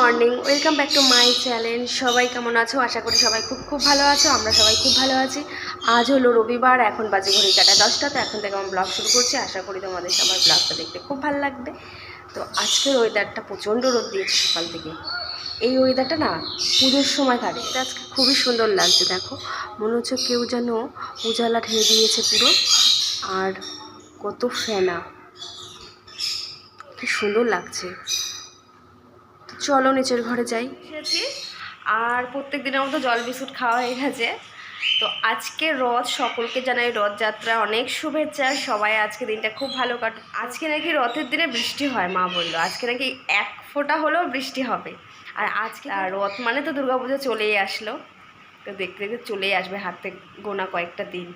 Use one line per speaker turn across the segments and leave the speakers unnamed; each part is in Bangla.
Morning, welcome back to my channel. সবাই কেমন আছো? আশা করি সবাই খুব খুব ভালো আছো, আমরা সবাই খুব ভালো আছি। আজ হলো রবিবার, এখন বাজে ঘড়ি কাটা দশটা তো এখন থেকে আমার ব্লগ শুরু করছি। আশা করি তোমাদের সবার ব্লগটা দেখতে খুব ভালো লাগবে। তো আজকের ওয়েদারটা প্রচণ্ড রোদ দিয়েছে সকাল থেকে। এই ওয়েদারটা না পুজোর সময় থাকে, এটা আজকে খুবই সুন্দর লাগছে, দেখো। মনে হচ্ছে কেউ যেন উজালা ঢেলে দিয়েছে পুরো, আর কত ফেনা। কি সুন্দর লাগছে। চলো নিচের ঘরে যাই। আর প্রত্যেক দিনের মতো জল বিস্কুট খাওয়া হয়ে গেছে। তো আজকে রথ, সকলকে জানাই রথযাত্রা। অনেক শুভেচ্ছা। সবাই আজকে দিনটা খুব ভালো কাটুক আজকে নাকি রথের দিনে বৃষ্টি হয়, মা বলল। আজকে নাকি এক ফোঁটা হলেও বৃষ্টি হবে। আর আজকে আর রথ মানে তো দুর্গাপুজো চলেই আসলো। তো দেখতে দেখতে চলেই আসবে হাতে গোনা কয়েকটা দিন।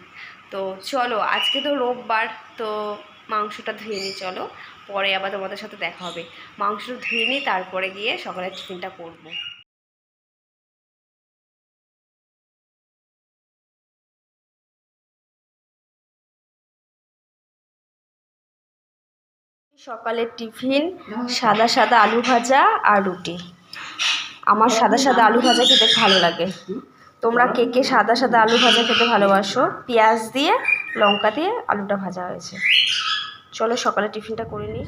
তো চলো, আজকে তো রোববার। তো মাংসটা ধুয়ে নিই চলো। পরে আবার তোমাদের সাথে দেখা হবে। মাংসটা ধুয়ে নিই তারপরে গিয়ে সকালের টিফিনটা করব। সকালের টিফিন, সাদা সাদা আলু ভাজা আর রুটি। আমার সাদা সাদা আলু ভাজা খেতে ভালো লাগে। তোমরা কে কে সাদা সাদা আলু ভাজা খেতে ভালোবাসো? পেঁয়াজ দিয়ে, লঙ্কা দিয়ে আলুটা ভাজা হয়েছে। চলো সকালে টিফিনটা করে নিই।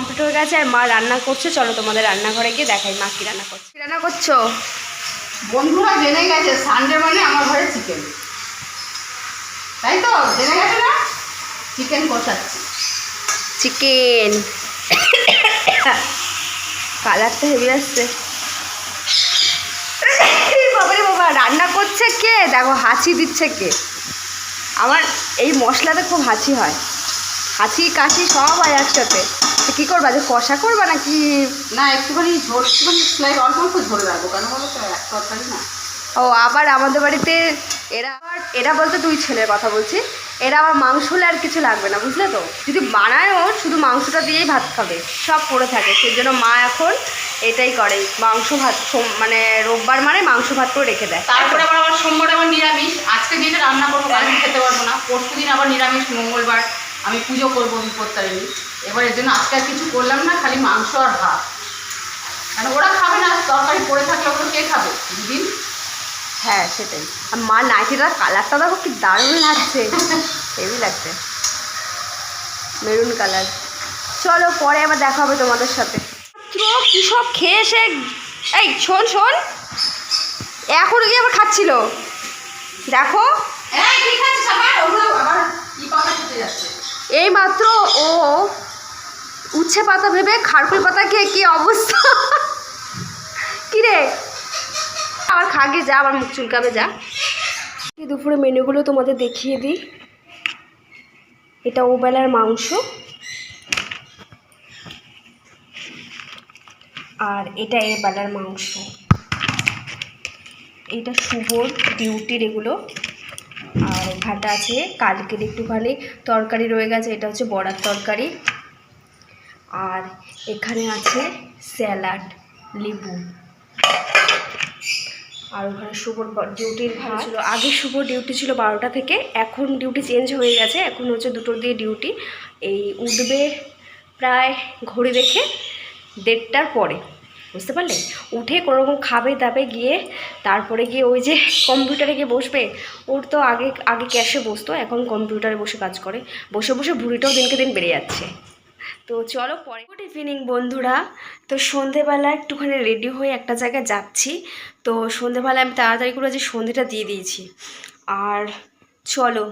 কমপ্লিট হয়ে গেছে আর মা রান্না করছে। চলো তোমাদের রান্নাঘরে গিয়ে দেখাই মা কি রান্না করছে। রান্না করছ?
বন্ধুরা জেনে গেছে সানডে মানে আমার ঘরে চিকেন তাই তো? জেনে গেছে না? চিকেন কষাচ্ছি।
চিকেন কালারটা হেভি আসছে। বাবারে বাবা রান্না করছে কে? দেখো হাঁচি দিচ্ছে কে? আমার এই মশলাতে খুব হাঁচি হয়। হাঁচি কাশি সব হয় একসাথে। কী করবা যে কষা করবা নাকি?
না একটুখানি ঝোল একটুখানি স্লাইড অল্প অল্প ঝোল রাখব কেন বলো তো এক তরকারি না।
ও আবার আমাদের বাড়িতে এরা আবার এরা বলতে দুই ছেলের কথা বলছি এরা আবার মাংস হলে আর কিছু লাগবে না বুঝলে তো? যদি বানায়ও শুধু মাংসটা দিয়েই ভাত খাবে সব পড়ে থাকে সেই জন্য মা এখন এটাই করে মাংস ভাত মানে রোববার মানে মাংস ভাত করে রেখে দেয়।
তারপরে আবার আমার সোমবার আবার নিরামিষ আজকে যেটা রান্না করব খেতে পারব না পরশু দিন আবার নিরামিষ মঙ্গলবার আমি পুজো করব বিপত্তারিণী এবার এর জন্য আজকে আর কিছু করলাম না খালি মাংস আর ভাত। কেন ওরা খাবে না তরকারি পড়ে থাকলে ওগুলো কে খাবে? দুদিন?
হ্যাঁ সেটাই। আর মা নাইটিটার কালারটা দেখো কি দারুণ লাগছে। হেভি লাগছে। Maroon colour. চলো পরে আবার দেখা হবে তোমাদের সাথে। কী সব খেয়ে এসে এই শোন শোন। এখন গিয়ে আবার খাচ্ছিল? দেখো। এই মাত্র ও উচ্ছে পাতা ভেবে খারকুল পাতা খেয়ে কি অবস্থা? কিরে? আবার খাগে যা, আবার মুখ চুলকাবে যা। দুপুরে মেনুগুলো তোমাদের দেখিয়ে দিই। এটা ওবেলার মাংস। আর এটা এ বেলার মাংস। এটা শুভর ডিউটির এগুলো। আর এখানটা আছে, কালকের একটুখানি তরকারি রয়ে গেছে, এটা হচ্ছে বড়ার তরকারি। আর এখানে আছে স্যালাড, লেবু। আর ওখানে শুভর ডিউটির ভাত ছিল আগে শুভ ডিউটি ছিল বারোটা থেকে, এখন ডিউটি চেঞ্জ হয়ে গেছে। এখন হচ্ছে দুটোর দিয়ে ডিউটি এই উঠবে প্রায় ঘড়ি দেখে দেড়টার পরে। বুঝতে পারলে? উঠে কোনোরকম খাবে দাবে গিয়ে, তারপরে গিয়ে ওই যে কম্পিউটারে গিয়ে বসবে, ওর তো আগে আগে ক্যাশে বসতো, এখন কম্পিউটারে বসে কাজ করে। বসে বসে ভুঁড়িটাও দিনকে দিন বেড়ে যাচ্ছে। তো চলো পরে। গুড ইভিনিং বন্ধুরা। তো সন্ধেবেলা একটুখানি রেডি হয়ে একটা জায়গায় যাচ্ছি। তো সন্ধেবেলা আমি তাড়াতাড়ি করে যে সন্ধেটা দিয়ে দিয়েছি। আর চলো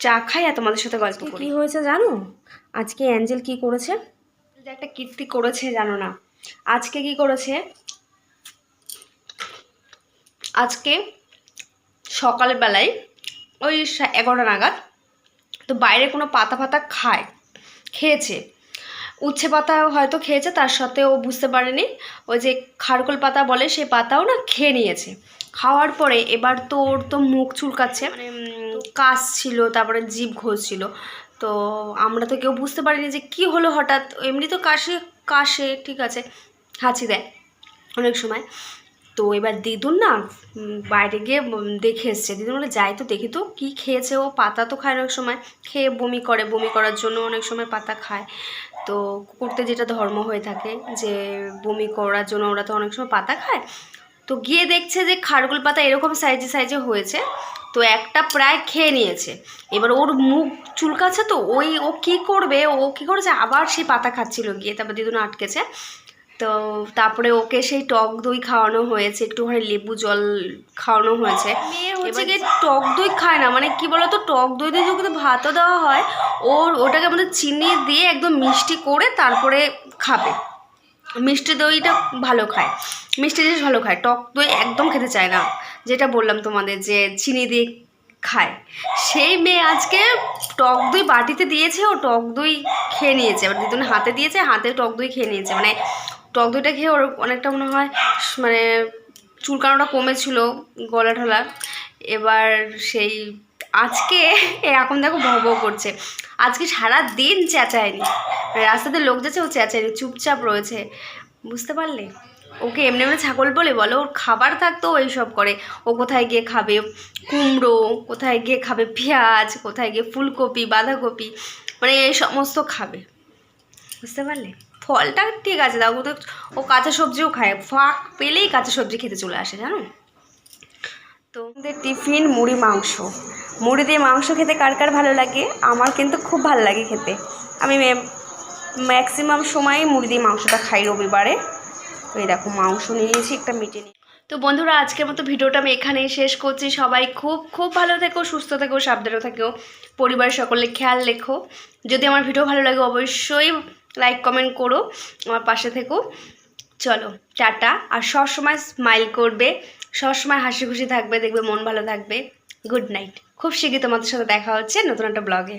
চা খাই আর তোমাদের সাথে গল্প করি। কী হয়েছে জানো? আজকে অ্যাঞ্জেল কি করেছে? যে একটা কীর্তি করেছে জানো না। আজকে কি করেছে? আজকে সকালবেলায় ওই এগারোটা নাগাদ তো বাইরে কোনো পাতা ফাতা খায় খেয়েছে। উচ্ছে পাতা হয়তো খেয়েছে, তার সাথে ও বুঝতে পারেনি। ওই যে খারকোল পাতা বলে সেই পাতাও না খেয়ে নিয়েছে। খাওয়ার পরে এবার তো ওর তো মুখ চুলকাচ্ছে মানে কাশ ছিল, তারপরে জিভ ঘষছিল তো আমরা তো কেউ বুঝতে পারিনি যে কি হলো হঠাৎ। এমনি তো কাশে কাশে, ঠিক আছে, হাঁচি দেয় অনেক সময়। তো এবার দিদুন না বাইরে গিয়ে দেখে এসছে। দিদুন বলে, যাই তো দেখি তো কী খেয়েছে ও। পাতা তো খায় অনেক সময়, খেয়ে বমি করে। বমি করার জন্য অনেক সময় পাতা খায়। তো কুকুরতে যেটা ধর্ম হয়ে থাকে যে বমি করার জন্য ওরা তো অনেক সময় পাতা খায়, তো গিয়ে দেখছে যে খারগুল পাতা এরকম সাইজে সাইজে হয়েছে, তো একটা প্রায় খেয়ে নিয়েছে। এবার ওর মুখ চুলকাচ্ছে তো, ওই ও কি করবে, ও কি করেছে, আবার সেই পাতা খাচ্ছিল, গিয়ে তারপর দিদুন আটকেছে। তো তারপরে ওকে সেই টক দই খাওয়ানো হয়েছে একটুখানি লেবু জল খাওয়ানো হয়েছে। হচ্ছে গিয়ে টক দই খায় না মানে কি বলতো টক দই দিয়ে যদি ভাতও দেওয়া হয় ওর ওটাকে আমাদের চিনি দিয়ে একদম মিষ্টি করে তারপরে খাবে। মিষ্টি দইটা ভালো খায় মিষ্টি জিনিস ভালো খায়। টক দই একদম খেতে চায় না যেটা বললাম তোমাদের যে চিনি দিয়ে খায়। সেই মেয়ে আজকে টক দই বাটিতে দিয়েছে ও টক দই খেয়ে নিয়েছে। এবার দিদুন হাতে দিয়েছে হাতে টক দই খেয়ে নিয়েছে। মানে টক দইটা খেয়ে ওর অনেকটা মনে হয় মানে চুলকানোটা কমেছিল গলা ঠলা এবার সেই আজকে এখন দেখো ভব করছে। আজকে সারা দিন চেঁচায়নি। রাস্তাতে লোক যাচ্ছে, ও চেঁচায়নি, চুপচাপ রয়েছে। বুঝতে পারলে? ওকে এমনি এমনি ছাগল বলে বলো, ওর খাবার থাকতো ওই সব করে। ও কোথায় গিয়ে খাবে? কুমড়ো, কোথায় গিয়ে খাবে পেঁয়াজ, কোথায় গিয়ে ফুলকপি, বাঁধাকপি মানে এই সমস্ত খাবে। বুঝতে পারলে? ফলটা ঠিক আছে দাও ও তো, ও কাঁচা সবজিও খায়। ফাঁক পেলেই কাঁচা সবজি খেতে চলে আসে, জানো? তো টিফিন মুড়ি, মাংস। মুড়ি দিয়ে মাংস খেতে কার কার ভালো লাগে? আমার কিন্তু খুব ভালো লাগে খেতে। আমি ম্যাক্সিমাম সময় মুড়ি দিয়ে মাংসটা খাই রবিবারে। তো এই দেখো, মাংস নিয়ে নিয়েছি, একটা মিটে নিয়ে তো বন্ধুরা, আজকের মতো ভিডিওটা আমি এখানেই শেষ করছি। সবাই খুব খুব ভালো থেকো, সুস্থ থেকো, সাবধানে থেকো। পরিবার সকলে খেয়াল রেখো। যদি আমার ভিডিও ভালো লাগে, অবশ্যই লাইক কমেন্ট করো। আমার পাশে থেকো। চলো, টাটা। আর সবসময় স্মাইল করবে। সবসময় হাসি খুশি থাকবে, দেখবে মন ভালো থাকবে। গুড নাইট খুব শীঘ্রই তোমাদের সাথে দেখা হচ্ছে নতুন একটা ব্লগে